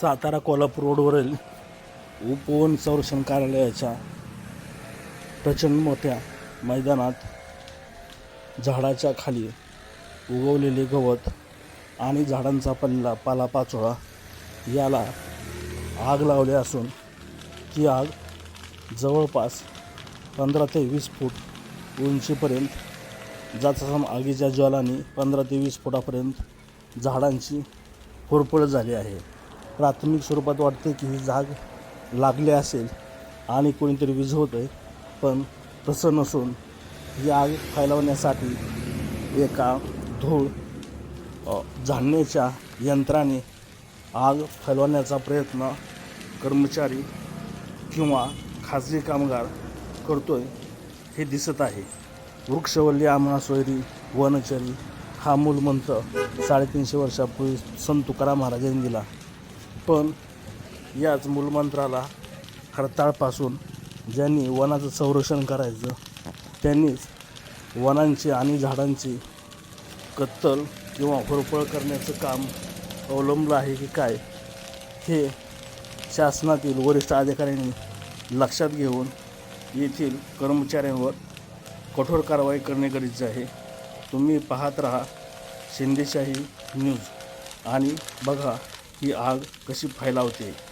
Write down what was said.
सातारा कोल्हापूर रोडवरील उपवन संरक्षण कार्यालयाच्या प्रचंड मोठ्या मैदानात झाडाच्या खाली उगवलेले गवत आणि झाडांचा पल्ला पालापाचोळा याला आग लावली असून ती आग जवळपास पंधरा ते वीस फूट उंचीपर्यंत जातसम आगीच्या ज्वालाने पंधरा ते वीस फुटापर्यंत झाडांची होरपळ झाली आहे. प्राथमिक स्वरूपात वाटते की ही जाग लागली असेल आणि कोणीतरी विझवतं आहे पण तसं नसून ही आग फैलवण्यासाठी एका धूळ झाडण्याच्या यंत्राने आग फैलवण्याचा प्रयत्न कर्मचारी किंवा खाजगी कामगार करतोय हे दिसत आहे. वृक्षवल्ली आम्हा सोयरी वनचरी हा मूलमंत्र साडेतीनशे वर्षापूर्वी संत तुकाराम महाराजांनी दिला. पण याच मूलमंत्राला हडताळपासून ज्यांनी वनाचं संरक्षण करायचं त्यांनीच वनांची आणि झाडांची कत्तल किंवा होरपळ करण्याचं काम अवलंबलं आहे की काय हे शासनातील वरिष्ठ अधिकाऱ्यांनी लक्षात घेऊन येथील कर्मचाऱ्यांवर कठोर कारवाई करणे गरजेचे आहे. तुम्ही पाहत राहा शिंदेशाही न्यूज. आणि बघा ही आग कशी फैलावते?